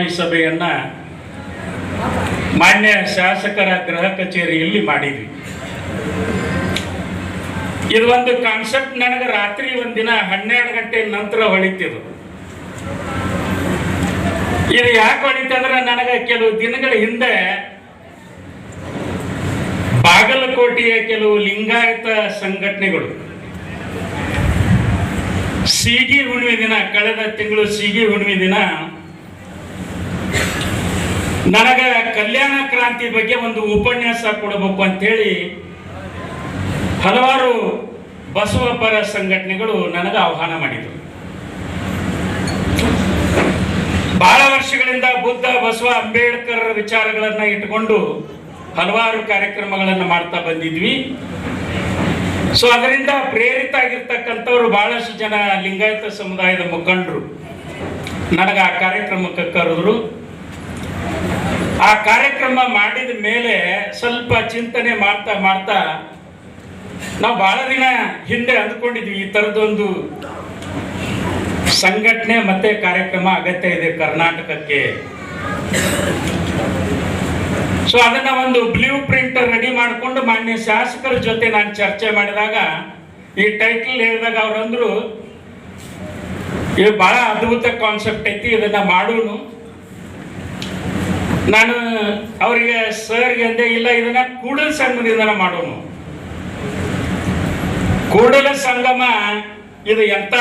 ಪೂರ್ವಭಾವಿ ಸಭೆಯನ್ನ ಮಾನ್ಯ ಶಾಸಕರ ಗೃಹ ಕಚೇರಿಯಲ್ಲಿ ಮಾಡಿದ್ವಿ. ಇದು ಒಂದು ಕಾನ್ಸೆಪ್ಟ್ ನನಗೆ ರಾತ್ರಿ ಒಂದಿನ ಹನ್ನೆರಡು ಗಂಟೆ ನಂತರ ಹೊಳಿತಿದ್ರು ಇದು ಯಾಕೆ ಹೊಳಿತಂದ್ರೆ ನನಗೆ ಕೆಲವು ದಿನಗಳ ಹಿಂದೆ ಬಾಗಲಕೋಟೆಯ ಕೆಲವು ಲಿಂಗಾಯತ ಸಂಘಟನೆಗಳು ಸೀಗಿ ಹುಣ್ಣಿಮೆ ದಿನ, ಕಳೆದ ತಿಂಗಳು ಸೀಗಿ ಹುಣ್ಣಿಮೆ ದಿನ ನನಗ ಕಲ್ಯಾಣ ಕ್ರಾಂತಿ ಬಗ್ಗೆ ಒಂದು ಉಪನ್ಯಾಸ ಕೊಡಬೇಕು ಅಂತೇಳಿ ಹಲವಾರು ಬಸವಪರ ಸಂಘಟನೆಗಳು ನನಗೆ ಆಹ್ವಾನ ಮಾಡಿದರು. ಬಹಳ ವರ್ಷಗಳಿಂದ ಬುದ್ಧ, ಬಸವ ಅಂಬೇಡ್ಕರ್ ವಿಚಾರಗಳನ್ನ ಇಟ್ಟುಕೊಂಡು ಹಲವಾರು ಕಾರ್ಯಕ್ರಮಗಳನ್ನು ಮಾಡ್ತಾ ಬಂದಿದ್ವಿ. ಸೊ ಅದರಿಂದ ಪ್ರೇರಿತ ಆಗಿರ್ತಕ್ಕಂಥವ್ರು ಬಹಳಷ್ಟು ಜನ ಲಿಂಗಾಯತ ಸಮುದಾಯದ ಮುಖಂಡರು. ನನಗೆ ಆ ಕಾರ್ಯಕ್ರಮಕ್ಕೆ ಕರೆದ್ರು. ಆ ಕಾರ್ಯಕ್ರಮ ಮಾಡಿದ ಮೇಲೆ ಸ್ವಲ್ಪ ಚಿಂತನೆ ಮಾಡ್ತಾ ಮಾಡ್ತಾ ನಾವು ಬಹಳ ದಿನ ಹಿಂದೆ ಅಂದ್ಕೊಂಡಿದ್ವಿ ಈ ಥರದೊಂದು ಸಂಘಟನೆ ಮತ್ತೆ ಕಾರ್ಯಕ್ರಮ ಅಗತ್ಯ ಇದೆ ಕರ್ನಾಟಕಕ್ಕೆ. ಸೊ ಅದನ್ನ ಒಂದು ಬ್ಲೂ ಪ್ರಿಂಟ್ ರೆಡಿ ಮಾಡಿಕೊಂಡು ಮಾನ್ಯ ಶಾಸಕರ ಜೊತೆ ನಾನು ಚರ್ಚೆ ಮಾಡಿದಾಗ ಈ ಟೈಟಲ್ ಹೇಳಿದಾಗ ಅವ್ರಂದ್ರು ಇದು ಬಹಳ ಅದ್ಭುತ ಕಾನ್ಸೆಪ್ಟ್ ಐತಿ, ಇದನ್ನ ಮಾಡೋನು. ನಾನು ಅವರಿಗೆ, ಸರ್ಗೆ ಅಂದೆ ಇಲ್ಲ, ಇದನ್ನ ಕೂಡಲ ಸಂಘದಿಂದ ಮಾಡೋನು. ಕೂಡಲ ಸಂಗಮ, ಇದು ಎಂತ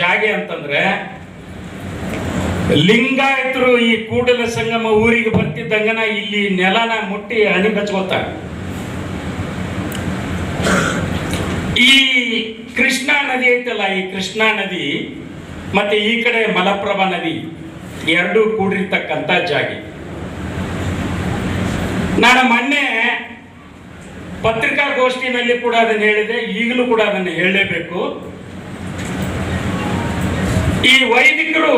ಜಾಗೆ ಅಂತಂದ್ರೆ, ಲಿಂಗಾಯತರು ಈ ಕೂಡಲ ಸಂಗಮ ಊರಿಗೆ ಬರ್ತಿದ್ದಂಗನ ಇಲ್ಲಿ ನೆಲನ ಮುಟ್ಟಿ ಹಣಿ ಬಚ್ಕೋತಾರೆ ಈ ಕೃಷ್ಣಾ ನದಿ ಐತಲ್ಲ, ಈ ಕೃಷ್ಣಾ ನದಿ, ಮತ್ತೆ ಈ ಕಡೆ ಮಲಪ್ರಭಾ ನದಿ, ಎರಡೂ ಕೂಡಿರ್ತಕ್ಕಂಥ ಜಾಗೆ. ನಾನು ಮೊನ್ನೆ ಪತ್ರಿಕಾಗೋಷ್ಠಿನಲ್ಲಿ ಕೂಡ ಅದನ್ನು ಹೇಳಿದೆ, ಈಗಲೂ ಕೂಡ ಅದನ್ನು ಹೇಳಲೇಬೇಕು. ಈ ವೈದಿಕರು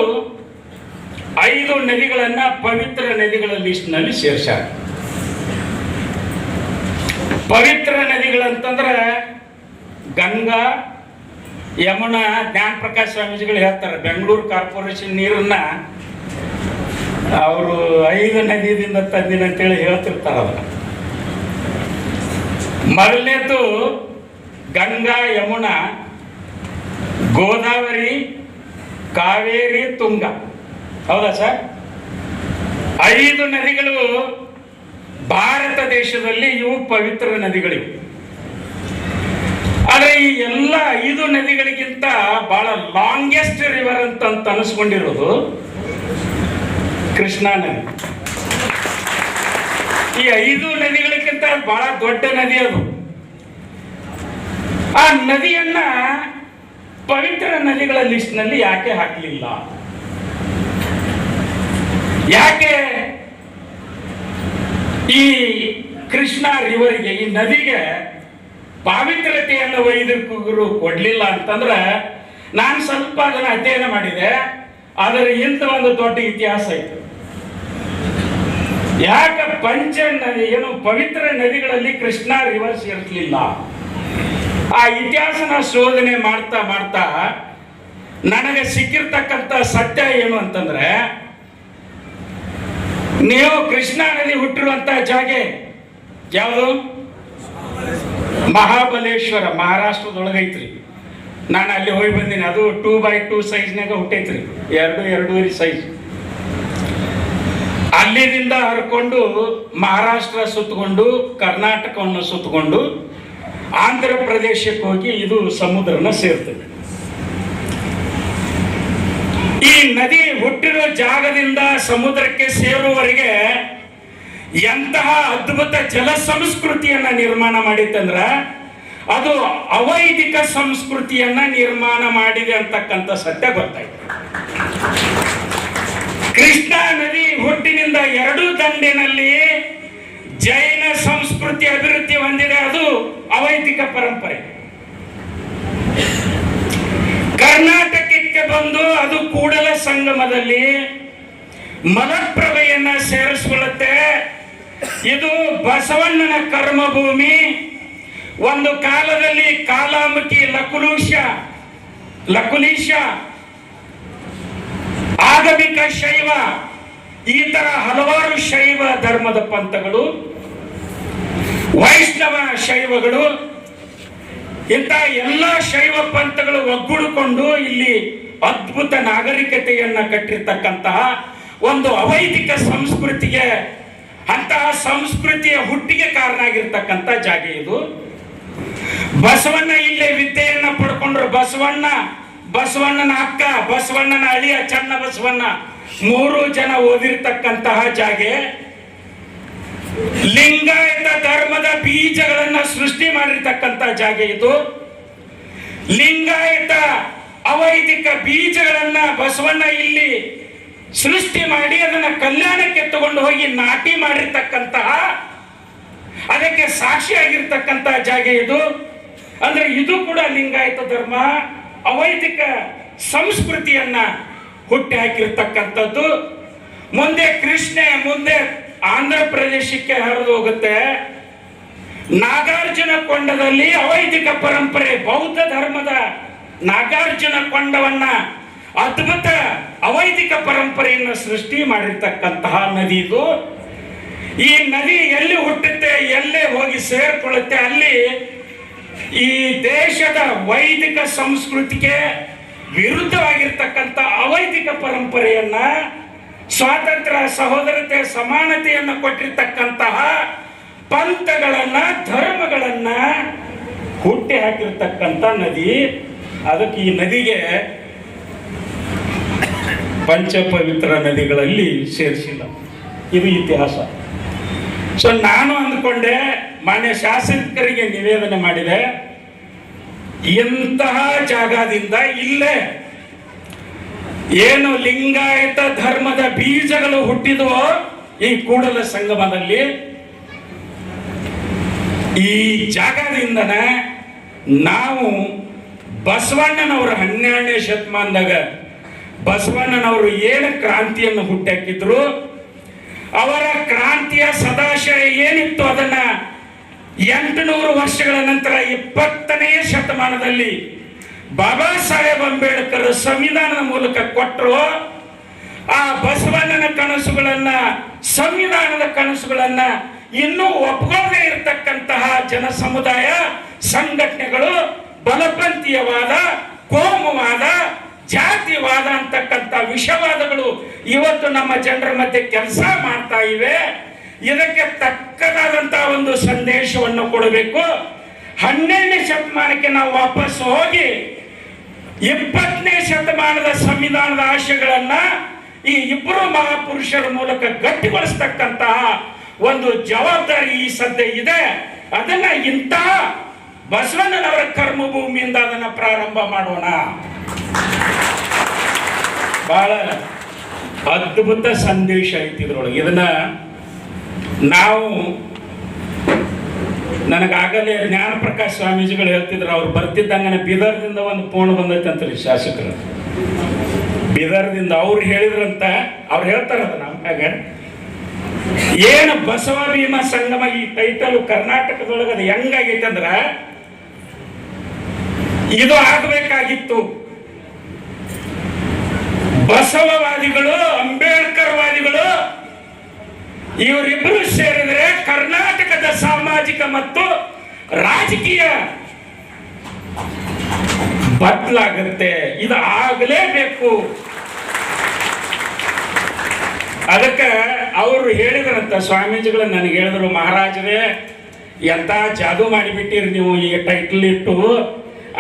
ಐದು ನದಿಗಳನ್ನ ಪವಿತ್ರ ನದಿಗಳ ಲಿಸ್ಟ್ನಲ್ಲಿ ಸೇರ್ಸಾರ ಪವಿತ್ರ ನದಿಗಳಂತಂದ್ರೆ ಗಂಗಾ, ಯಮುನಾ ಜ್ಞಾನ ಪ್ರಕಾಶ್ ಸ್ವಾಮೀಜಿಗಳು ಹೇಳ್ತಾರೆ, ಬೆಂಗಳೂರು ಕಾರ್ಪೊರೇಷನ್ ನೀರನ್ನ ಅವರು ಐದು ನದಿಯಿಂದ ತಂದಿನ ಅಂತೇಳಿ ಹೇಳ್ತಿರ್ತಾರೆ ಅದನ್ನ ಮೊದಲನೇದು ಗಂಗಾ, ಯಮುನಾ, ಗೋದಾವರಿ, ಕಾವೇರಿ, ತುಂಗ. ಹೌದಾ ಸರ್? ಐದು ನದಿಗಳು ಭಾರತ ದೇಶದಲ್ಲಿ ಇವು ಪವಿತ್ರ ನದಿಗಳಿವೆ. ಆದರೆ ಈ ಎಲ್ಲ ಐದು ನದಿಗಳಿಗಿಂತ ಬಹಳ ಲಾಂಗೆಸ್ಟ್ ರಿವರ್ ಅಂತ ಅನಿಸ್ಕೊಂಡಿರೋದು ಕೃಷ್ಣಾ ನದಿ. ಈ ಐದು ನದಿಗಳಿಗಿಂತ ಬಹಳ ದೊಡ್ಡ ನದಿ ಅದು. ಆ ನದಿಯನ್ನ ಪವಿತ್ರ ನದಿಗಳ ಲಿಸ್ಟ್ನಲ್ಲಿ ಯಾಕೆ ಹಾಕಲಿಲ್ಲ? ಯಾಕೆ ಈ ಕೃಷ್ಣ ರಿವರ್ಗೆ ಈ ನದಿಗೆ ಪಾವಿತ್ರತೆಯನ್ನು ವೈದಿಕರು ಕೊಡ್ಲಿಲ್ಲ ಅಂತಂದ್ರೆ ನಾನು ಸ್ವಲ್ಪ ಅದನ್ನ ಅಧ್ಯಯನ ಮಾಡಿದೆ. ಅದರ ಇಂಥ ಒಂದು ದೊಡ್ಡ ಇತಿಹಾಸ ಇತ್ತು. ಯಾಕೆ ಪಂಚ ನದಿ, ಏನು ಪವಿತ್ರ ನದಿಗಳಲ್ಲಿ ಕೃಷ್ಣ ರಿವರ್ಸ್ ಇರಲಿಲ್ಲ? ಆ ಇತಿಹಾಸನ ಶೋಧನೆ ಮಾಡ್ತಾ ಮಾಡ್ತಾ ನನಗೆ ಸಿಕ್ಕಿರ್ತಕ್ಕಂಥ ಸತ್ಯ ಏನು ಅಂತಂದ್ರೆ, ನೀವು ಕೃಷ್ಣಾ ನದಿ ಹುಟ್ಟಿರುವಂತ ಜಾಗೆ ಯಾವುದು? ಮಹಾಬಲೇಶ್ವರ ಮಹಾರಾಷ್ಟ್ರದೊಳಗೈತ್ರಿ ನಾನು ಅಲ್ಲಿ ಹೋಗಿ ಬಂದೀನಿ. ಅದು ಟೂ ಬೈ ಟೂ ಸೈಜ್ನಾಗ ಹುಟ್ಟೈತ್ರಿ. ಎರಡು ಎರಡೂವರೆ ಸೈಜ್ ಅಲ್ಲಿದಿಂದ ಹರ್ಕೊಂಡು ಮಹಾರಾಷ್ಟ್ರ ಸುತ್ತಕೊಂಡು ಕರ್ನಾಟಕವನ್ನು ಸುತ್ತಕೊಂಡು ಆಂಧ್ರ ಪ್ರದೇಶಕ್ಕೆ ಹೋಗಿ ಇದು ಸಮುದ್ರನ ಸೇರ್ತದೆ. ಈ ನದಿ ಹುಟ್ಟಿರೋ ಜಾಗದಿಂದ ಸಮುದ್ರಕ್ಕೆ ಸೇರುವವರೆಗೆ ಎಂತಹ ಅದ್ಭುತ ಜಲ ಸಂಸ್ಕೃತಿಯನ್ನ ನಿರ್ಮಾಣ ಮಾಡಿತ್ತಂದ್ರ ಅದು ಅವೈದಿಕ ಸಂಸ್ಕೃತಿಯನ್ನ ನಿರ್ಮಾಣ ಮಾಡಿದೆ ಅಂತಕ್ಕಂಥ ಸತ್ಯ ಗೊತ್ತಾಯ್ತು ಕೃಷ್ಣಾ ನದಿ ಹುಟ್ಟಿನಿಂದ ಎರಡೂ ದಂಡಿನಲ್ಲಿ ಜೈನ ಸಂಸ್ಕೃತಿ ಅಭಿವೃದ್ಧಿ ಹೊಂದಿದೆ. ಅದು ಅವೈದಿಕ ಪರಂಪರೆ. ಕರ್ನಾಟಕಕ್ಕೆ ಬಂದು ಅದು ಕೂಡಲ ಸಂಗಮದಲ್ಲಿ ಮಲಪ್ರಭೆಯನ್ನ ಸೇರಿಸಿಕೊಳ್ಳುತ್ತೆ. ಇದು ಬಸವಣ್ಣನ ಕರ್ಮಭೂಮಿ. ಒಂದು ಕಾಲದಲ್ಲಿ ಕಾಲಾಮುಖಿ ಲಕುಲೂಷ ಲಕುಲೀಶ ಆಗಮಿಕ ಶೈವ, ಈ ತರ ಹಲವಾರು ಶೈವ ಧರ್ಮದ ಪಂಥಗಳು, ವೈಷ್ಣವ ಶೈವಗಳು, ಇಂಥ ಎಲ್ಲ ಶೈವ ಪಂಥಗಳು ಒಗ್ಗೂಡಿಕೊಂಡು ಇಲ್ಲಿ ಅದ್ಭುತ ನಾಗರಿಕತೆಯನ್ನ ಕಟ್ಟಿರ್ತಕ್ಕಂತಹ ಒಂದು ಅವೈದಿಕ ಸಂಸ್ಕೃತಿಗೆ, ಅಂತಹ ಸಂಸ್ಕೃತಿಯ ಹುಟ್ಟಿಗೆ ಕಾರಣ ಆಗಿರ್ತಕ್ಕಂಥ ಜಾಗ ಇದು. ಬಸವಣ್ಣ ಇಲ್ಲೇ ವಿದ್ಯೆಯನ್ನ ಪಡ್ಕೊಂಡ್ರು ಬಸವಣ್ಣ. ಬಸವಣ್ಣನ ಅಕ್ಕ, ಬಸವಣ್ಣನ ಅಳಿಯ ಚನ್ನ ಬಸವಣ್ಣ, ಮೂರು ಜನ ಓದಿರ್ತಕ್ಕಂತಹ ಜಾಗೆ ಲಿಂಗಾಯತ ಧರ್ಮದ ಬೀಜಗಳನ್ನ ಸೃಷ್ಟಿ ಮಾಡಿರ್ತಕ್ಕಂತಹ ಜಾಗ ಇದು. ಲಿಂಗಾಯತ ಅವೈದಿಕ ಬೀಜಗಳನ್ನ ಬಸವಣ್ಣ ಇಲ್ಲಿ ಸೃಷ್ಟಿ ಮಾಡಿ ಅದನ್ನ ಕಲ್ಯಾಣಕ್ಕೆ ತಗೊಂಡು ಹೋಗಿ ನಾಟಿ ಮಾಡಿರ್ತಕ್ಕಂತಹ ಅದಕ್ಕೆ ಸಾಕ್ಷಿಯಾಗಿರ್ತಕ್ಕಂತಹ ಜಾಗ ಇದು. ಅಂದ್ರೆ ಇದು ಕೂಡ ಲಿಂಗಾಯತ ಧರ್ಮ. ಅವೈದಿಕ ಸಂಸ್ಕೃತಿಯನ್ನ ಹುಟ್ಟಿ ಹಾಕಿರ್ತಕ್ಕಂಥದ್ದು ಮುಂದೆ ಕೃಷ್ಣೆ, ಮುಂದೆ ಆಂಧ್ರ ಪ್ರದೇಶಕ್ಕೆ ಹರಿದು ಹೋಗುತ್ತೆ. ನಾಗಾರ್ಜುನ ಕೊಂಡದಲ್ಲಿ ಅವೈದಿಕ ಪರಂಪರೆ, ಬೌದ್ಧ ಧರ್ಮದ ನಾಗಾರ್ಜುನ ಕೊಂಡವನ್ನ ಅದ್ಭುತ ಅವೈದಿಕ ಪರಂಪರೆಯನ್ನು ಸೃಷ್ಟಿ ಮಾಡಿರ್ತಕ್ಕಂತಹ ನದಿ ಇದು. ಈ ನದಿ ಎಲ್ಲಿ ಹುಟ್ಟುತ್ತೆ, ಎಲ್ಲೇ ಹೋಗಿ ಸೇರ್ಕೊಳ್ಳುತ್ತೆ, ಅಲ್ಲಿ ಈ ದೇಶದ ವೈದಿಕ ಸಂಸ್ಕೃತಿಗೆ ವಿರುದ್ಧವಾಗಿರ್ತಕ್ಕಂಥ ಅವೈದಿಕ ಪರಂಪರೆಯನ್ನ ಸ್ವಾತಂತ್ರ್ಯ ಸಹೋದರತೆ ಸಮಾನತೆಯನ್ನು ಕೊಟ್ಟಿರ್ತಕ್ಕಂತಹ ಪಂಥಗಳನ್ನ, ಧರ್ಮಗಳನ್ನ ಹುಟ್ಟಿ ಹಾಕಿರ್ತಕ್ಕಂಥ ನದಿ. ಅದಕ್ಕೆ ಈ ನದಿಗೆ ಪಂಚಪವಿತ್ರ ನದಿಗಳಲ್ಲಿ ಸೇರಿಸಿಲ್ಲ. ಇದು ಇತಿಹಾಸ. ಸೊ ನಾನು ಅಂದ್ಕೊಂಡೆ, ಮಾನ್ಯ ಶಾಸಕರಿಗೆ ನಿವೇದನೆ ಮಾಡಿದೆ. ಇಂತಹ ಜಾಗದಿಂದ ಇಲ್ಲೇ ಏನು ಲಿಂಗಾಯತ ಧರ್ಮದ ಬೀಜಗಳು ಹುಟ್ಟಿದವೋ ಈ ಕೂಡಲ ಸಂಗಮದಲ್ಲಿ ಈ ಜಾಗದಿಂದನೇ ನಾವು ಬಸವಣ್ಣನವರು ಹನ್ನೆರಡನೇ ಶತಮಾನದಾಗ ಬಸವಣ್ಣನವರು ಏನು ಕ್ರಾಂತಿಯನ್ನು ಹುಟ್ಟಾಕಿದ್ರು. ಅವರ ಕ್ರಾಂತಿಯ ಸದಾಶಯ ಏನಿತ್ತು ಅದನ್ನ ಎಂಟುನೂರು ವರ್ಷಗಳ ನಂತರ ಇಪ್ಪತ್ತನೆಯ ಶತಮಾನದಲ್ಲಿ ಬಾಬಾ ಸಾಹೇಬ್ ಅಂಬೇಡ್ಕರ್ ಸಂವಿಧಾನದ ಮೂಲಕ ಕೊಟ್ಟರು. ಆ ಬಸವಣ್ಣನ ಕನಸುಗಳನ್ನ, ಸಂವಿಧಾನದ ಕನಸುಗಳನ್ನ ಇನ್ನೂ ಒಪ್ಕೊಳ್ಳದೆ ಇರತಕ್ಕಂತಹ ಜನ ಸಮುದಾಯ ಸಂಘಟನೆಗಳು ಬಲಪಂಥೀಯವಾದ ಕೋಮುವಾದ ಜಾತಿವಾದ ಅಂತಕ್ಕಂಥ ವಿಷವಾದಗಳು ಇವತ್ತು ನಮ್ಮ ಜನರ ಮಧ್ಯೆ ಕೆಲಸ ಮಾಡ್ತಾ ಇವೆ. ಇದಕ್ಕೆ ತಕ್ಕದಾದಂತಹ ಒಂದು ಸಂದೇಶವನ್ನು ಕೊಡಬೇಕು. ಹನ್ನೆರಡನೇ ಶತಮಾನಕ್ಕೆ ನಾವು ವಾಪಸ್ ಹೋಗಿ ಇಪ್ಪತ್ತನೇ ಶತಮಾನದ ಸಂವಿಧಾನದ ಆಶಯಗಳನ್ನ ಈ ಇಬ್ಬರು ಮಹಾಪುರುಷರ ಮೂಲಕ ಗಟ್ಟಿಗೊಳಿಸ್ತಕ್ಕಂತಹ ಒಂದು ಜವಾಬ್ದಾರಿ ಈ ಸದ್ಯ ಇದೆ. ಅದನ್ನ ಇಂತಹ ಬಸವಣ್ಣನವರ ಕರ್ಮಭೂಮಿಯಿಂದ ಅದನ್ನ ಪ್ರಾರಂಭ ಮಾಡೋಣ. ಬಹಳ ಅದ್ಭುತ ಸಂದೇಶ ಐತಿ ಇದ್ರೊಳಗೆ. ಇದನ್ನ ನಾವು ನನಗಾಗಲೇ ಜ್ಞಾನ ಪ್ರಕಾಶ್ ಸ್ವಾಮೀಜಿಗಳು ಹೇಳ್ತಿದ್ರು, ಅವ್ರು ಬರ್ತಿದ್ದಂಗನೆ ಬೀದರ್ದಿಂದ ಒಂದು ಫೋನ್ ಬಂದೈತಂತ್ರಿ ಶಾಸಕರು. ಬೀದರ್ದಿಂದ ಅವ್ರು ಹೇಳಿದ್ರಂತ, ಅವ್ರು ಹೇಳ್ತಾರ ನಮ್ಗಾಗ ಏನು ಬಸವ ಭೀಮ ಸಂಗಮ ಈ ಟೈಟಲ್ ಕರ್ನಾಟಕದೊಳಗೆ ಅದು ಹೆಂಗಾಗೈತೆ ಅಂದ್ರ, ಇದು ಆಗಬೇಕಾಗಿತ್ತು. ಬಸವವಾದಿಗಳು ಅಂಬೇಡ್ಕರ್ ವಾದಿಗಳು ಇವರಿಬ್ಬರು ಸೇರಿದ್ರೆ ಕರ್ನಾಟಕದ ಸಾಮಾಜಿಕ ಮತ್ತು ರಾಜಕೀಯ ಬದಲಾಗುತ್ತೆ. ಇದು ಆಗಲೇಬೇಕು. ಅದಕ್ಕೆ ಅವರು ಹೇಳಿದ್ರಂತ ಸ್ವಾಮೀಜಿಗಳು, ನನಗೆ ಹೇಳಿದ್ರು, ಮಹಾರಾಜರೇ, ಎಂತ ಜಾದು ಮಾಡಿಬಿಟ್ಟಿರಿ ನೀವು ಈ ಟೈಟಲ್ ಇಟ್ಟು?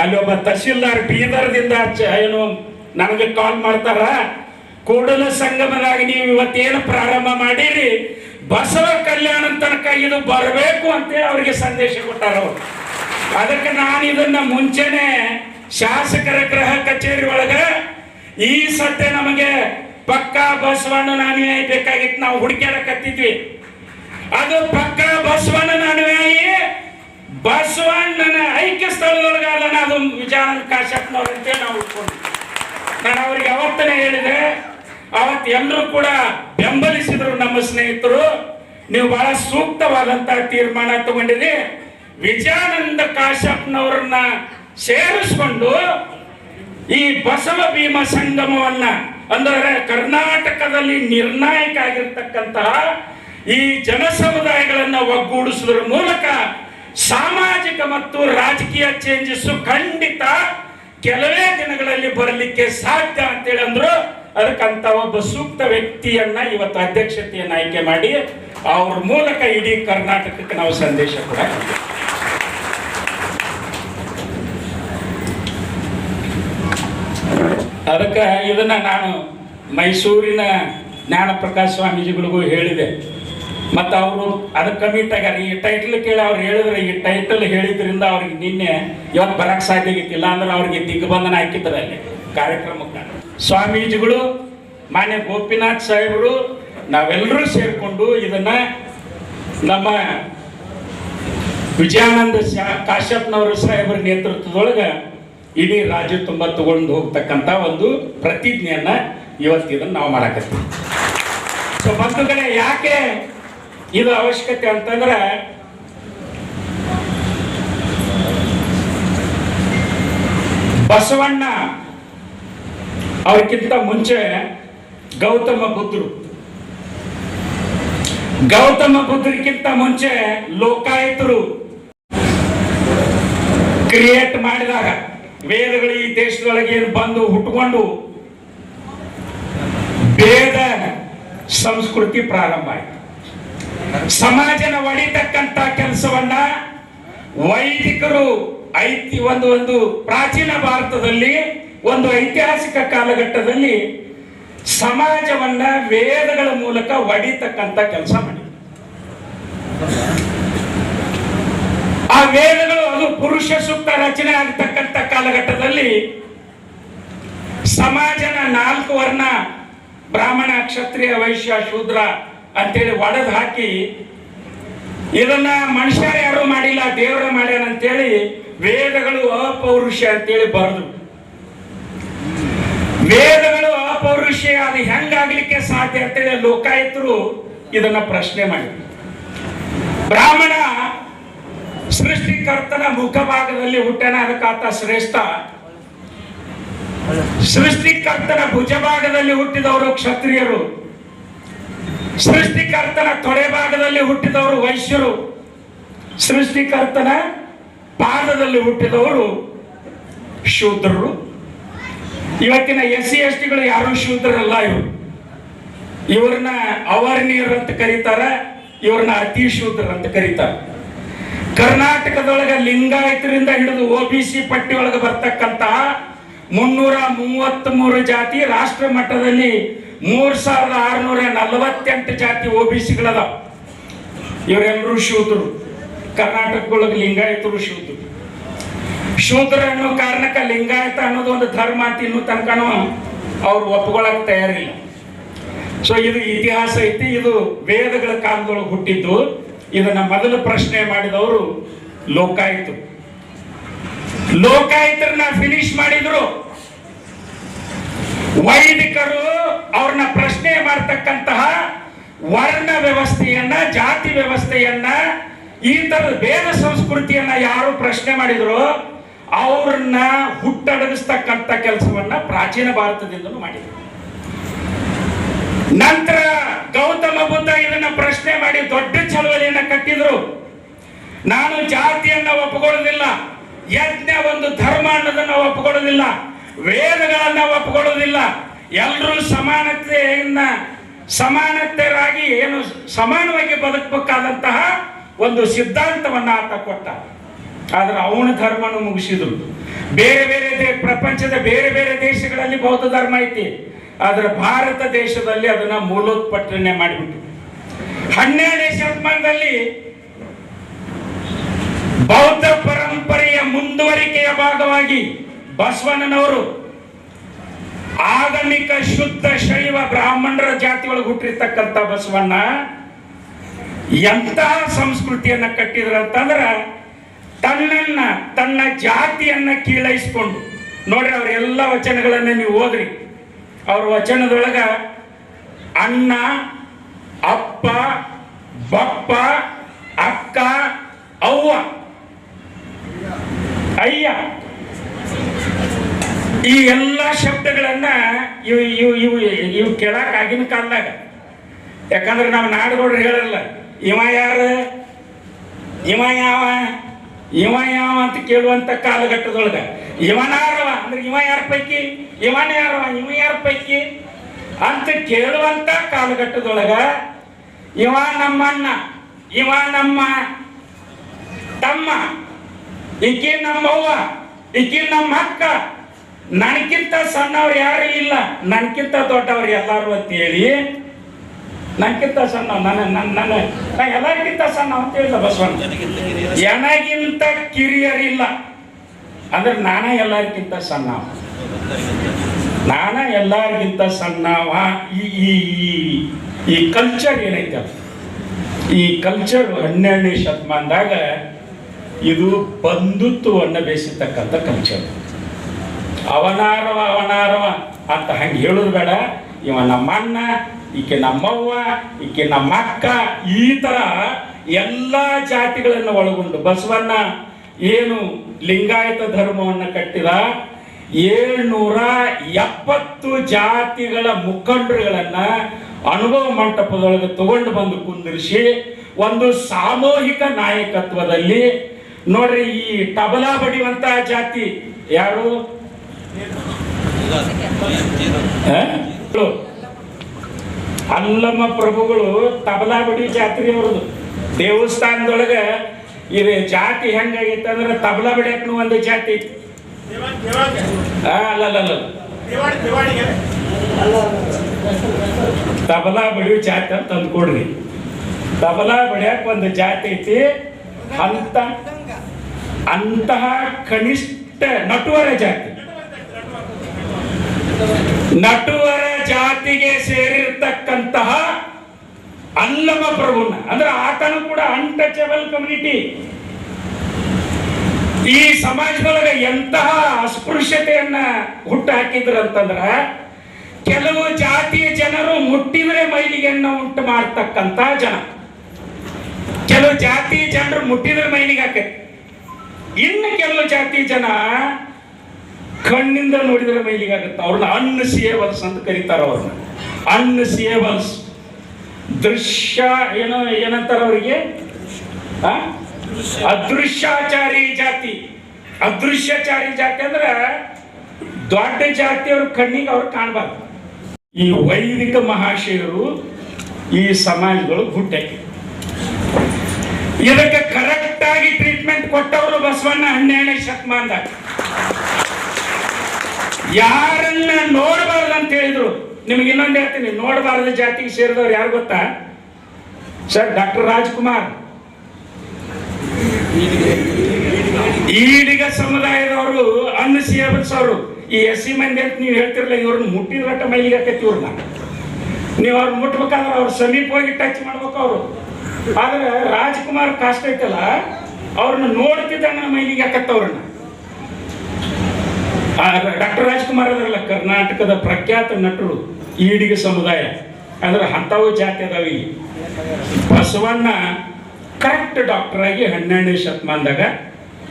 ಅಲ್ಲಿ ಒಬ್ಬ ತಹಶೀಲ್ದಾರ್ ಬೀದರ್ದಿಂದ ಏನು ನನಗೆ ಕಾಲ್ ಮಾಡ್ತಾರ, ಕೂಡಲ ಸಂಗಮನಾಗಿ ನೀವು ಇವತ್ತೇನು ಪ್ರಾರಂಭ ಮಾಡಿರಿ? ಬಸವ ಕಲ್ಯಾಣ ತನಕ ಇದು ಬರಬೇಕು ಅಂತ ಅವರಿಗೆ ಸಂದೇಶ ಕೊಟ್ಟಾರ ಅವರು. ಅದಕ್ಕೆ ನಾನು ಇದನ್ನ ಮುಂಚೆನೆ ಶಾಸಕರ ಗೃಹ ಕಚೇರಿ ಒಳಗೆ ಈ ಸತ್ಯ ನಮಗೆ ಪಕ್ಕಾ ಬಸವಣ್ಣನ ಅನುಯಾಯಿ ಬೇಕಾಗಿತ್ತು, ನಾವು ಹುಡುಕ್ಯಾಡಕತ್ತಿದ್ವಿ. ಅದು ಪಕ್ಕಾ ಬಸವಣ್ಣನ ಅನುಯಾಯಿ ಬಸವಣ್ಣನ ಐಕ್ಯ ಸ್ಥಳದೊಳಗಾದ ಅದು ವಿಜಯಾನಂದ ಕಾಶ್ಯಪ್ನವ್ರು ಅಂತೇಳಿ ನಾವು ಹುಡ್ಕೊಂಡ್ವಿ ನಾನು ಅವ್ರಿಗೆ ಯಾವತ್ತನೇ ಹೇಳಿದೆ ಅವತ್ತು ಎಲ್ಲರೂ ಕೂಡ ಬೆಂಬಲಿಸಿದ್ರು ನಮ್ಮ ಸ್ನೇಹಿತರು. ನೀವು ಬಹಳ ಸೂಕ್ತವಾದಂತ ತೀರ್ಮಾನ ತಗೊಂಡಿರಿ. ವಿಜಯಾನಂದ ಕಾಶಪ್ಪನವರನ್ನ ಸೇರಿಸ್ಕೊಂಡು ಈ ಬಸವ ಭೀಮ ಸಂಗಮವನ್ನ, ಅಂದರೆ ಕರ್ನಾಟಕದಲ್ಲಿ ನಿರ್ಣಾಯಕ ಆಗಿರ್ತಕ್ಕಂತಹ ಈ ಜನ ಸಮುದಾಯಗಳನ್ನ ಒಗ್ಗೂಡಿಸುವುದರ ಮೂಲಕ ಸಾಮಾಜಿಕ ಮತ್ತು ರಾಜಕೀಯ ಚೇಂಜಸ್ಸು ಖಂಡಿತ ಕೆಲವೇ ದಿನಗಳಲ್ಲಿ ಬರಲಿಕ್ಕೆ ಸಾಧ್ಯ ಅಂತೇಳಿ ಅಂದ್ರು, ಅದಕ್ಕಂತ ಒಬ್ಬ ಸೂಕ್ತ ವ್ಯಕ್ತಿಯನ್ನ ಇವತ್ತು ಅಧ್ಯಕ್ಷತೆಯನ್ನು ಆಯ್ಕೆ ಮಾಡಿ ಅವ್ರ ಮೂಲಕ ಇಡೀ ಕರ್ನಾಟಕಕ್ಕೆ ನಾವು ಸಂದೇಶ ಕೂಡ ಅದಕ್ಕೆ ಇದನ್ನ ನಾನು ಮೈಸೂರಿನ ಜ್ಞಾನ ಪ್ರಕಾಶ್ ಸ್ವಾಮೀಜಿಗಳಿಗೂ ಹೇಳಿದೆ. ಮತ್ತು ಅವರು ಅದಕ್ಕೆ ಕಮಿಟ್ ಆಗ್ಯಾರ. ಈ ಟೈಟಲ್ ಕೇಳಿ ಅವ್ರು ಹೇಳಿದ್ರೆ, ಈ ಟೈಟಲ್ ಹೇಳಿದ್ರಿಂದ ಅವ್ರಿಗೆ ನಿನ್ನೆ ಇವತ್ತು ಬರಕ್ಕೆ ಸಾಧ್ಯ ಆಗಿತ್ತಿಲ್ಲ ಅಂದ್ರೆ ಅವ್ರಿಗೆ ದಿಗ್ಬಂಧನ ಹಾಕಿದ್ದಾರೆ ಅಲ್ಲಿ ಕಾರ್ಯಕ್ರಮಕ್ಕೆ ಸ್ವಾಮೀಜಿಗಳು, ಮಾನ್ಯ ಗೋಪಿನಾಥ್ ಸಾಹೇಬರು ನಾವೆಲ್ಲರೂ ಸೇರಿಕೊಂಡು ಇದನ್ನ ನಮ್ಮ ವಿಜಯಾನಂದ ಶಾ, ಕಾಶ್ಯಪ್ನವರು ಸಾಹೇಬರ ನೇತೃತ್ವದೊಳಗೆ ಇಡೀ ರಾಜ್ಯ ತುಂಬ ತಗೊಂಡು ಹೋಗ್ತಕ್ಕಂಥ ಒಂದು ಪ್ರತಿಜ್ಞೆಯನ್ನು ಇವತ್ತು ಇದನ್ನ ನಾವು ಮಾಡಕತ್ತೀವಿ. ಸೊ ಬಂಧುಗಳೇ, ಯಾಕೆ ಇದು ಅವಶ್ಯಕತೆ ಅಂತಂದ್ರೆ ಬಸವಣ್ಣ ಅವ್ರಿಗಿಂತ ಮುಂಚೆ ಗೌತಮ ಬುದ್ಧರು. ಗೌತಮ ಬುದ್ಧರಿಗಿಂತ ಮುಂಚೆ ಲೋಕಾಯುತರು ಕ್ರಿಯೇಟ್ ಮಾಡಿದಾಗ ವೇದಗಳು ಈ ದೇಶದೊಳಗೆ ಬಂದು ಹುಟ್ಟುಕೊಂಡು ವೇದ ಸಂಸ್ಕೃತಿ ಪ್ರಾರಂಭ ಆಯಿತು. ಸಮಾಜನ ಒಡಿತಕ್ಕಂತ ಕೆಲಸವನ್ನ ವೈದಿಕರು ಐತಿ ಒಂದು ಒಂದು ಪ್ರಾಚೀನ ಭಾರತದಲ್ಲಿ, ಒಂದು ಐತಿಹಾಸಿಕ ಕಾಲಘಟ್ಟದಲ್ಲಿ ಸಮಾಜವನ್ನ ವೇದಗಳ ಮೂಲಕ ಒಡಿತಕ್ಕಂತ ಕೆಲಸ ಮಾಡಿ ಆ ವೇದಗಳು ಅದು ಪುರುಷ ಸೂಕ್ತ ರಚನೆ ಆಗ್ತಕ್ಕಂಥ ಕಾಲಘಟ್ಟದಲ್ಲಿ ಸಮಾಜನ ನಾಲ್ಕು ವರ್ಣ, ಬ್ರಾಹ್ಮಣ, ಕ್ಷತ್ರಿಯ, ವೈಶ್ಯ, ಶೂದ್ರ ಅಂತೇಳಿ ಒಡೆದು ಹಾಕಿ, ಇದನ್ನ ಮನುಷ್ಯ ಯಾರು ಮಾಡಿಲ್ಲ, ದೇವರ ಮಾಡ್ಯಾನ ಅಂತೇಳಿ ವೇದಗಳು ಅಪೌರುಷ ಅಂತೇಳಿ ಬರೆದು. ವೇದಗಳು ಅಪೌರುಷ ಅದು ಹೆಂಗಾಗ್ಲಿಕ್ಕೆ ಸಾಧ್ಯ ಅಂತೇಳಿ ಲೋಕಾಯಿತರು ಇದನ್ನ ಪ್ರಶ್ನೆ ಮಾಡಿದ್ರು. ಬ್ರಾಹ್ಮಣ ಸೃಷ್ಟಿಕರ್ತನ ಮುಖಭಾಗದಲ್ಲಿ ಹುಟ್ಟನ ಅದಕ್ಕಾತ ಶ್ರೇಷ್ಠ. ಸೃಷ್ಟಿಕರ್ತನ ಭುಜಭಾಗದಲ್ಲಿ ಹುಟ್ಟಿದವರು ಕ್ಷತ್ರಿಯರು. ಸೃಷ್ಟಿಕರ್ತನ ತೊಡೆ ಭಾಗದಲ್ಲಿ ಹುಟ್ಟಿದವರು ವೈಶ್ಯರು. ಸೃಷ್ಟಿಕರ್ತನ ಪಾದದಲ್ಲಿ ಹುಟ್ಟಿದವರು ಶೂದ್ರರು. ಇವತ್ತಿನ ಎಸ್ ಸಿ ಎಸ್ ಟಿಗಳು ಯಾರು ಶೂದ್ರರಲ್ಲ ಇವರು. ಇವ್ರನ್ನ ಅವರ್ಣೀಯರು ಅಂತ ಕರೀತಾರ, ಇವ್ರನ್ನ ಅತಿ ಶೂದ್ರ ಅಂತ ಕರೀತಾರೆ. ಕರ್ನಾಟಕದೊಳಗೆ ಲಿಂಗಾಯತರಿಂದ ಹಿಡಿದು ಒ ಬಿ ಸಿ ಪಟ್ಟಿ ಒಳಗೆ ಬರ್ತಕ್ಕಂತಹ ಮುನ್ನೂರ ಮೂವತ್ತ್ ಮೂರು ಜಾತಿ ರಾಷ್ಟ್ರ ಮಟ್ಟದಲ್ಲಿ ಮೂರ್ ಸಾವಿರದ ಆರುನೂರ ನಲವತ್ತೆಂಟು ಜಾತಿ ಓ ಬಿ ಸಿಗಳದಾವ. ಇವರೆಲ್ಲರೂ ಶೂದ್ರರು ಕರ್ನಾಟಕದೊಳಗೆ ಲಿಂಗಾಯತರು ಶೂದ್ರು. ಶೂದ್ರ ಅನ್ನೋ ಕಾರಣಕ್ಕೆ ಲಿಂಗಾಯತ ಅನ್ನೋದು ಒಂದು ಧರ್ಮ ಅಂತ ಇನ್ನೂ ತನಕನೂ ಅವ್ರು ಒಪ್ಕೊಳಕ್ ತಯಾರಿಲ್ಲ. ಸೊ ಇದು ಇತಿಹಾಸ ಐತಿ, ಇದು ವೇದಗಳ ಕಾಲದೊಳಗೆ ಹುಟ್ಟಿದ್ದು. ಇದನ್ನ ಮೊದಲು ಪ್ರಶ್ನೆ ಮಾಡಿದವರು ಲೋಕಾಯಿತು ಲೋಕಾಯಿತರನ್ನ ಫಿನಿಶ್ ಮಾಡಿದ್ರು. ವೈದಿಕರು ಅವ್ರನ್ನ ಪ್ರಶ್ನೆ ಮಾಡ್ತಕ್ಕಂತಹ ವರ್ಣ ವ್ಯವಸ್ಥೆಯನ್ನ, ಜಾತಿ ವ್ಯವಸ್ಥೆಯನ್ನ, ಈ ತರದ ಬೇರೆ ಸಂಸ್ಕೃತಿಯನ್ನ ಯಾರು ಪ್ರಶ್ನೆ ಮಾಡಿದ್ರು, ಅವ್ರನ್ನ ಹುಟ್ಟಡಗಿಸ್ತಕ್ಕಂಥ ಕೆಲಸವನ್ನ ಪ್ರಾಚೀನ ಭಾರತದಿಂದಲೂ ಮಾಡಿದ್ರು. ನಂತರ ಗೌತಮ ಬುದ್ಧ ಇದನ್ನ ಪ್ರಶ್ನೆ ಮಾಡಿ ದೊಡ್ಡ ಚಳವಳಿಯನ್ನ ಕಟ್ಟಿದ್ರು. ನಾನು ಜಾತಿಯನ್ನ ಒಪ್ಪಿಕೊಳ್ಳೋದಿಲ್ಲ, ಯಜ್ಞ ಒಂದು ಧರ್ಮ ಅನ್ನೋದನ್ನ ಒಪ್ಪಿಕೊಳ್ಳೋದಿಲ್ಲ. ವೇದಗಳನ್ನ ಒಪ್ಕೊಳ್ಳೋದಿಲ್ಲ. ಎಲ್ಲರೂ ಸಮಾನತೆಯನ್ನ ಸಮಾನತೆಯಾಗಿ ಏನು ಸಮಾನವಾಗಿ ಬದುಕಬೇಕಾದಂತಹ ಒಂದು ಸಿದ್ಧಾಂತವನ್ನ ಆತ ಕೊಟ್ಟ. ಆದ್ರೆ ಅವನ ಧರ್ಮನು ಮುಗಿಸಿದ್ರು. ಬೇರೆ ಬೇರೆ ಪ್ರಪಂಚದ ಬೇರೆ ಬೇರೆ ದೇಶಗಳಲ್ಲಿ ಬೌದ್ಧ ಧರ್ಮ ಐತಿ. ಆದ್ರೆ ಭಾರತ ದೇಶದಲ್ಲಿ ಅದನ್ನ ಮೂಲೋತ್ಪಟ್ಟನೆ ಮಾಡಿಬಿಟ್ಟು ಹನ್ನೆರಡನೇ ಶತಮಾನದಲ್ಲಿ ಬೌದ್ಧ ಪರಂಪರೆಯ ಮುಂದುವರಿಕೆಯ ಭಾಗವಾಗಿ ಬಸವಣ್ಣನವರು ಆಗಮಿಕ ಶುದ್ಧ ಶೈವ ಬ್ರಾಹ್ಮಣರ ಜಾತಿ ಒಳಗೆ ಹುಟ್ಟಿರ್ತಕ್ಕಂಥ ಬಸವಣ್ಣ ಎಂತಹ ಸಂಸ್ಕೃತಿಯನ್ನ ಕಟ್ಟಿದ್ರು ಅಂತಂದ್ರ ತನ್ನನ್ನ, ತನ್ನ ಜಾತಿಯನ್ನ ಕೀಳೈಸ್ಕೊಂಡು. ನೋಡ್ರಿ ಅವ್ರ ಎಲ್ಲ ವಚನಗಳನ್ನ ನೀವು ಓದ್ರಿ. ಅವ್ರ ವಚನದೊಳಗ ಅಣ್ಣ, ಅಪ್ಪ, ಬಪ್ಪ, ಅಕ್ಕ, ಅವ್ವ, ಅಯ್ಯ. ಈ ಎಲ್ಲ ಶಬ್ದಗಳನ್ನ ಇವು ಇವು ಇವು ಇವು ಕೇಳಕ್ ಆಗಿನ ಕಾಲದಾಗ. ಯಾಕಂದ್ರೆ ನಾವು ನಾಡುಗೌಡ್ರು ಹೇಳಲ್ಲ, ಇವ ಯಾರು? ಇವ ಯಾವ? ಇವ ಯಾವ? ಅಂತ ಕೇಳುವಂತ ಕಾಲಘಟ್ಟದೊಳಗ. ಇವನಾರವ ಅಂದ್ರೆ, ಇವ ಯಾರ ಪೈಕಿ? ಇವನ ಯಾರವ? ಇವ ಯಾರ ಪೈಕಿ? ಅಂತ ಕೇಳುವಂತ ಕಾಲಘಟ್ಟದೊಳಗ, ಇವ ನಮ್ಮಣ್ಣ, ಇವ ನಮ್ಮ ತಮ್ಮ, ಈಕಿ ನಮ್ಮವ್ವ, ಈಕಿ ನಮ್ಮ ಅಕ್ಕ ನನಗಿಂತ ಸಣ್ಣವ್ರು ಯಾರು ಇಲ್ಲ. ನನಗಿಂತ ದೊಡ್ಡವ್ರು ಎಲ್ಲಾರು ಅಂತೇಳಿ. ನನಗಿಂತ ಸಣ್ಣ, ನನ್ನ ನನ್ನ ನನ್ನ, ನಾ ಎಲ್ಲರಿಗಿಂತ ಸಣ್ಣ ಅಂತ ಹೇಳಿದ ಬಸವಣ್ಣ. ನನಗಿಂತ ಕಿರಿಯರಿಲ್ಲ. ಅಂದ್ರೆ ನಾನ ಎಲ್ಲರಿಗಿಂತ ಸಣ್ಣ. ನಾನ ಎಲ್ಲರಿಗಿಂತ ಸಣ್ಣವ ಈ ಈ, ಈ- ಕಲ್ಚರ್ ಏನೈತಲ್ಲ ಈ ಕಲ್ಚರ್ ಹನ್ನೆರಡನೇ ಶತಮಾನದಾಗ ಇದು ಬಂಧುತ್ವವನ್ನು ಬೇಸಿರ್ತಕ್ಕಂಥ ಕಲ್ಚರ್ ಅವನಾರವ ಅವನಾರವ ಅಂತ ಹಂಗೆ ಹೇಳೋದು ಬೇಡ ಇವ ನಮ್ಮ ಅಣ್ಣ ಈಕೆ ನಮ್ಮವ್ವ, ಈಕೆ ನಮ್ಮ ಅಕ್ಕ ಈ ಥರ ಎಲ್ಲ ಜಾತಿಗಳನ್ನು ಒಳಗೊಂಡು ಬಸವಣ್ಣ ಏನು ಲಿಂಗಾಯತ ಧರ್ಮವನ್ನು ಕಟ್ಟಿದ ಏಳ್ನೂರ ಎಪ್ಪತ್ತು ಜಾತಿಗಳ ಮುಖಂಡರುಗಳನ್ನು ಅನುಭವ ಮಂಟಪದೊಳಗೆ ತಗೊಂಡು ಬಂದು ಕುಂದಿರಿಸಿ ಒಂದು ಸಾಮೂಹಿಕ ನಾಯಕತ್ವದಲ್ಲಿ ನೋಡ್ರಿ ಈ ಟಬಲಾ ಬಡಿಯುವಂತಹ ಜಾತಿ ಯಾರು. ಅಲ್ಲಮ್ಮ ಪ್ರಭುಗಳು ತಬಲಾ ಬಡಿ ಜಾತ್ರೆ ಅವ್ರದ್ದು. ದೇವಸ್ಥಾನದೊಳಗೆ ಇದು ಜಾತಿ ಹೆಂಗಾಗಿತ್ತು ಅಂದ್ರೆ ತಬಲಾ ಬಡಿಯಕ್ಕೂ ಒಂದು ಜಾತಿ ಅಲ್ಲ ತಬಲಾ ಬಡಿಯೋ ಜಾತಿ ಅಂತ ಅಂದ್ಕೊಡ್ರಿ. ತಬಲಾ ಬಡಿಯಕ್ಕೆ ಒಂದು ಜಾತಿ ಐತಿ. ಅಂತ, ಅಂತಹ ಕನಿಷ್ಠ ನಟುವರ ಜಾತಿ. ನಟುವರ ಜಾತಿಗೆ ಸೇರಿರ್ತಕ್ಕಂತಹ ಅಲ್ಲಮ ಪ್ರಭುನ, ಅಂದ್ರೆ ಆತನು ಕೂಡ ಅನ್ಟಚಬಲ್ ಕಮ್ಯುನಿಟಿ ಈ ಸಮಾಜದೊಳಗೆ ಎಂತಹ ಅಸ್ಪೃಶ್ಯತೆಯನ್ನ ಹುಟ್ಟು ಹಾಕಿದ್ರು ಅಂತಂದ್ರ, ಕೆಲವು ಜಾತಿಯ ಜನರು ಮುಟ್ಟಿದ್ರೆ ಮೈಲಿಗೆಯನ್ನು ಉಂಟು ಮಾಡ್ತಕ್ಕಂತ ಜನ. ಕೆಲವು ಜಾತಿ ಜನರು ಮುಟ್ಟಿದ್ರೆ ಮೈಲಿಗೆ ಹಾಕೈತಿ ಇನ್ನು ಕೆಲವು ಜಾತಿ ಜನ ಕಣ್ಣಿಂದ ನೋಡಿದ್ರೆ ಮೈಲಿಗೆ ಆಗುತ್ತೆ. ಅವ್ರನ್ನ ಅನ್ ಸಿಯೇಬಲ್ಸ್ ಅಂತ ಕರೀತಾರ ಅವ್ರನ್ನ. ಅನ್ ಸಿಯೇಬಲ್ಸ್ ದೃಶ್ಯ ಏನೋ ಏನಂತಾರೆ ಅವರಿಗೆ? ಅದೃಶ್ಯಾಚಾರಿ ಜಾತಿ. ಅದೃಶ್ಯಚಾರಿ ಜಾತಿ ಅಂದ್ರೆ ದೊಡ್ಡ ಜಾತಿಯವ್ರ ಕಣ್ಣಿಗೆ ಅವ್ರು ಕಾಣಬಾರ್ದು. ಈ ವೈದಿಕ ಮಹಾಶಯರು ಈ ಸಮಾಜಗಳು ಹುಟ್ಟಾಕಿ ಇದಕ್ಕೆ ಕರೆಕ್ಟ್ ಆಗಿ ಟ್ರೀಟ್ಮೆಂಟ್ ಕೊಟ್ಟವರು ಬಸವಣ್ಣ ಹನ್ನೆರಡನೇ ಶತಮಾನದಾಗ. ಯಾರನ್ನ ನೋಡಬಾರ್ದು ಅಂತ ಹೇಳಿದ್ರು. ನಿಮ್ಗೆ ಇನ್ನೊಂದು ಹೇಳ್ತೀನಿ, ನೋಡಬಾರದ ಜಾತಿಗೆ ಸೇರಿದವ್ರು ಯಾರು ಗೊತ್ತಾ? Sir, doctor Rajkumar. ಈಡಿಗ ಸಮುದಾಯದವರು ಅನ್ನ ಅವರು ಈ ಎಸ್ ಸಿ ಮಂದಿ ಅಂತ ನೀವು ಹೇಳ್ತಿರಲ್ಲ ಇವ್ರನ್ನ ಮುಟ್ಟಿದ ಬಟ್ಟ ಮೈಲಿಗೆ ಹಾಕೈತಿ ಇವ್ರನ್ನ. ನೀವು ಅವ್ರು ಮುಟ್ಬೇಕಾದ್ರೆ ಅವ್ರ ಸಮೀಪ ಹೋಗಿ ಟಚ್ ಮಾಡ್ಬೇಕು ಅವರು. ಆದ್ರೆ ರಾಜ್ಕುಮಾರ್ ಕಾಸ್ಟ್ ಐತಲ್ಲ, ಅವ್ರನ್ನ ನೋಡ್ತಿದ್ದಂಗ ಮೈಲಿಗೆ ಹಾಕತ್ತ ಅವ್ರನ್ನ ಡಾಕ್ಟರ್ ರಾಜ್ಕುಮಾರ್ ಅದರಲ್ಲ ಕರ್ನಾಟಕದ ಪ್ರಖ್ಯಾತ ನಟರು, ಈಡಿಗ ಸಮುದಾಯ. ಅಂದ್ರೆ ಅಂಥವು ಜಾತಿ ಅದಾವ ಇಲ್ಲಿ. ಬಸವಣ್ಣ ಕರೆಕ್ಟ್ ಡಾಕ್ಟರ್ ಆಗಿ ಹನ್ನೆರಡನೇ ಶತಮಾನದಾಗ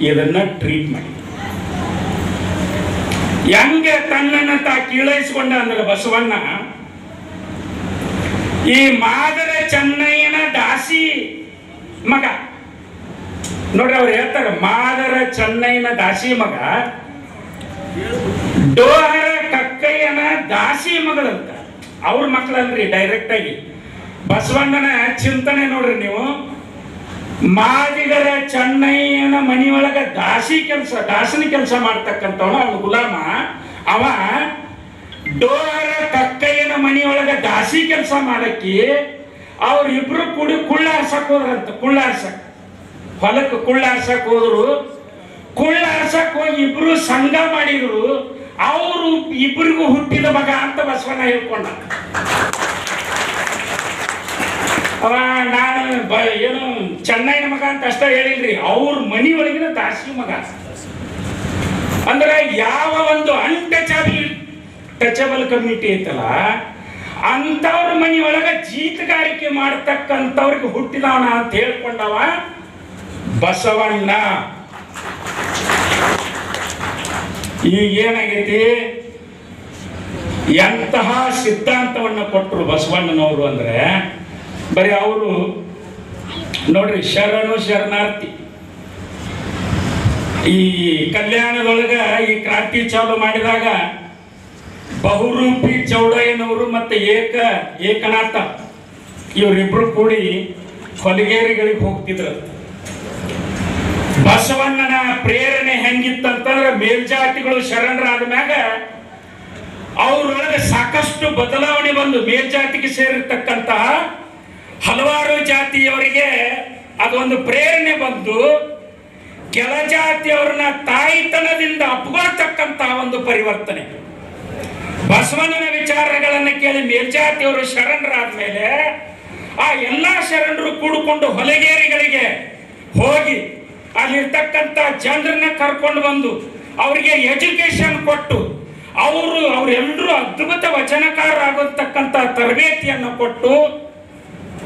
ಇದನ್ನ ಟ್ರೀಟ್ ಮಾಡಿ. ಹೆಂಗೆ ತನ್ನನ್ನ ತಾ ಕೀಳೈಸ್ಕೊಂಡ ಅಂದ್ರೆ ಬಸವಣ್ಣ, ಈ ಮಾದರ ಚೆನ್ನಯ್ಯನ ದಾಸಿ ಮಗ. ನೋಡ್ರಿ ಅವ್ರು ಹೇಳ್ತಾರೆ, ಮಾದರ ಚೆನ್ನೈನ ದಾಸಿ ಮಗ ಡೋಹರ ಕಕ್ಕಯ್ಯನ ದಾಸಿ ಮಗಳಂತ ಅವ್ರ ಮಕ್ಕಳಲ್ರಿ ಡೈರೆಕ್ಟ್ ಆಗಿ. ಬಸವಣ್ಣನ ಚಿಂತನೆ ನೋಡ್ರಿ ನೀವು. ಮಾದಿಗರ ಚೆನ್ನಯ್ಯನ ಮನಿಯೊಳಗ ದಾಸಿ ಕೆಲಸ, ದಾಸನ ಕೆಲಸ ಮಾಡ್ತಕ್ಕಂಥವನು ಅವನು ಗುಲಾಮ. ಅವ ಡೋಹರ ಕಕ್ಕಯ್ಯನ ಮನಿಯೊಳಗ ದಾಸಿ ಕೆಲಸ ಮಾಡಕ್ಕೆ ಅವ್ರಿಬ್ರು ಕೂಡಿ ಕುಳ್ಳಾರ್ಸಕ್ ಹೋದ್ರಂತ, ಕುಳ್ಳಾರ್ಸಕ್. ಹೊಲಕ್ಕೆ ಕುಳ್ಳಾರ್ಸಕ್ ಹೋದ್ರು. ಕುಳ್ಳಾರ್ಸಕ್ ಹೋಗಿ ಇಬ್ರು ಸಂಘ ಮಾಡಿದ್ರು. ಅವರು ಇಬ್ಬರಿಗೂ ಹುಟ್ಟಿದ ಮಗ ಅಂತ ಬಸವಣ್ಣ ಹೇಳ್ಕೊಂಡ. ಅವ ನಾನು ಏನು ಚೆನ್ನೈನ ಮಗ ಅಂತ ಅಷ್ಟೇ ಹೇಳಿಲ್ರಿ. ಅವ್ರ ಮನಿ ಒಳಗಿನ ದಾಸಿ ಮಗ. ಅಂದ್ರೆ ಯಾವ ಒಂದು ಅನ್ಟಚಬಲ್ ಟಚಬಲ್ ಕಮ್ಯುನಿಟಿ ಐತಲ್ಲ, ಅಂಥವ್ರ ಮನಿ ಒಳಗ ಜೀತಗಾರಿಕೆ ಮಾಡ್ತಕ್ಕಂಥವ್ರಿಗೆ ಹುಟ್ಟಿದವನ ಅಂತ ಹೇಳ್ಕೊಂಡವ ಬಸವಣ್ಣ. ಈಗ ಏನಾಗೈತಿ? ಎಂತಹ ಸಿದ್ಧಾಂತವನ್ನು ಕೊಟ್ಟರು ಬಸವಣ್ಣನವರು ಅಂದ್ರೆ, ಬರೀ ಅವರು ನೋಡ್ರಿ ಶರಣು ಶರಣಾರ್ಥಿ. ಈ ಕಲ್ಯಾಣದೊಳಗೆ ಈ ಕ್ರಾಂತಿ ಚಾಲು ಮಾಡಿದಾಗ ಬಹುರೂಪಿ ಚೌಡಯ್ಯನವರು ಮತ್ತೆ ಏಕ ಏಕನಾಥ, ಇವರಿಬ್ರು ಕೂಡಿ ಹೊಲಗೇರಿಗಳಿಗೆ ಹೋಗ್ತಿದ್ರು. ಬಸವಣ್ಣನ ಪ್ರೇರಣೆ ಹೆಂಗಿತ್ತಂತಂದ್ರೆ ಮೇಲ್ಜಾತಿಗಳು ಶರಣರಾದ ಮ್ಯಾಗ ಅವ್ರೊಳಗೆ ಸಾಕಷ್ಟು ಬದಲಾವಣೆ ಬಂದು ಮೇಲ್ಜಾತಿಗೆ ಸೇರಿರ್ತಕ್ಕಂತಹ ಹಲವಾರು ಜಾತಿಯವರಿಗೆ ಅದೊಂದು ಪ್ರೇರಣೆ ಬಂದು ಕೆಳ ಜಾತಿಯವ್ರನ್ನ ತಾಯಿತನದಿಂದ ಅಪ್ಕೊಳ್ತಕ್ಕಂತಹ ಒಂದು ಪರಿವರ್ತನೆ. ಬಸವಣ್ಣನ ವಿಚಾರಗಳನ್ನು ಕೇಳಿ ಮೇಲ್ಜಾತಿಯವರು ಶರಣರಾದ ಮೇಲೆ ಆ ಎಲ್ಲ ಶರಣರು ಕೂಡಿಕೊಂಡು ಹೊಲಗೇರಿಗಳಿಗೆ ಅಲ್ಲಿರ್ತಕ್ಕಂಥ ಜನರನ್ನ ಕರ್ಕೊಂಡು ಬಂದು ಅವರಿಗೆ ಎಜುಕೇಶನ್ ಕೊಟ್ಟು ಅವರು ಅವರೆಲ್ಲರೂ ಅದ್ಭುತ ವಚನಕಾರರಾಗತಕ್ಕಂಥ ತರಬೇತಿಯನ್ನು ಕೊಟ್ಟು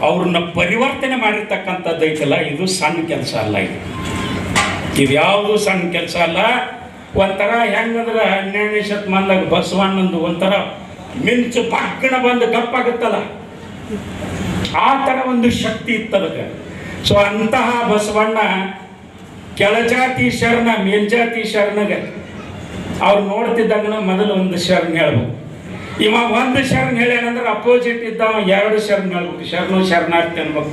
ಅವ್ರನ್ನ ಪರಿವರ್ತನೆ ಮಾಡಿರ್ತಕ್ಕಂಥದ್ದು ಐತಲ್ಲ, ಇದು ಸಣ್ಣ ಕೆಲಸ ಅಲ್ಲ ಇದು. ಇದ್ಯಾವುದು ಸಣ್ಣ ಕೆಲಸ ಅಲ್ಲ, ಒಂಥರ ಹೆಂಗಂದ್ರೆ ಹನ್ನೆರಡನೇ ಶತಮಾನದಾಗ ಬಸವಣ್ಣಂದು ಒಂಥರ ಮಿಂಚು ಪಕ್ಕಣ ಬಂದು ಕಪ್ಪಾಗುತ್ತಲ್ಲ ಆ ಥರ ಒಂದು ಶಕ್ತಿ ಇತ್ತದಕ್ಕೆ. ಸೊ ಅಂತಹ ಬಸವಣ್ಣ ಕೆಳಜಾತಿ ಶರಣ, ಮೇಲ್ಜಾತಿ ಶರಣಗ. ಅವ್ರು ನೋಡ್ತಿದ್ದಂಗ ಮೊದಲು ಒಂದು ಶರಣ ಹೇಳ್ಬೇಕು. ಇವ ಒಂದು ಶರಣ ಹೇಳ್ಯಾನಂದ್ರೆ ಅಪೋಸಿಟ್ ಇದ್ದವ ಎರಡು ಶರಣ ಹೇಳ್ಬೇಕು. ಶರಣು ಶರಣಾರ್ಥಿ ಅನ್ಬೇಕು.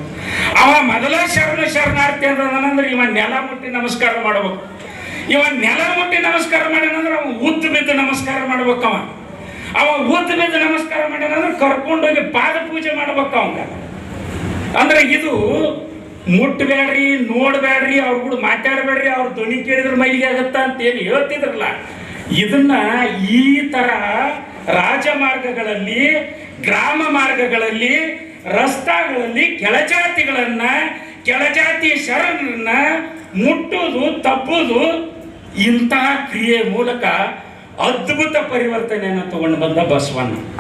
ಅವ ಮೊದಲ ಶರಣ ಶರಣಾರ್ಥಿ ಅಂದ್ರೆ ಇವ ನೆಲ ಮುಟ್ಟಿ ನಮಸ್ಕಾರ ಮಾಡ್ಬೇಕು. ಇವ ನೆಲ ಮುಟ್ಟಿ ನಮಸ್ಕಾರ ಮಾಡ್ಯಾನಂದ್ರೆ ಅವ ಉದ್ದು ಬಿದ್ದು ನಮಸ್ಕಾರ ಮಾಡ್ಬೇಕು ಅವ. ಅವ ಉದ್ದು ಬಿದ್ದು ನಮಸ್ಕಾರ ಮಾಡ್ಯಾನಂದ್ರೆ ಕರ್ಕೊಂಡೋಗಿ ಪಾದ ಪೂಜೆ ಮಾಡ್ಬೇಕು ಅವಂಗ. ಅಂದ್ರೆ ಇದು ಮುಟ್ಬೇಡ್ರಿ, ನೋಡ್ಬೇಡ್ರಿ, ಅವ್ರ ಕೂಡ ಮಾತಾಡಬೇಡ್ರಿ, ಅವ್ರ ಧ್ವನಿ ಕೇಳಿದ್ರೆ ಮೈಲಿಗೆ ಆಗತ್ತ ಅಂತ ಏನು ಹೇಳ್ತಿದ್ರಲ್ಲ. ಇದನ್ನ ಈ ತರ ರಾಜಮಾರ್ಗಗಳಲ್ಲಿ, ಗ್ರಾಮ ಮಾರ್ಗಗಳಲ್ಲಿ, ರಸ್ತಾಗಳಲ್ಲಿ ಕೆಳಜಾತಿಗಳನ್ನ, ಕೆಳಜಾತಿ ಶರಣರನ್ನ ಮುಟ್ಟುವುದು ತಪ್ಪುವುದು ಇಂತಹ ಕ್ರಿಯೆ ಮೂಲಕ ಅದ್ಭುತ ಪರಿವರ್ತನೆಯನ್ನು ತಗೊಂಡು ಬಂದ ಬಸವಣ್ಣ.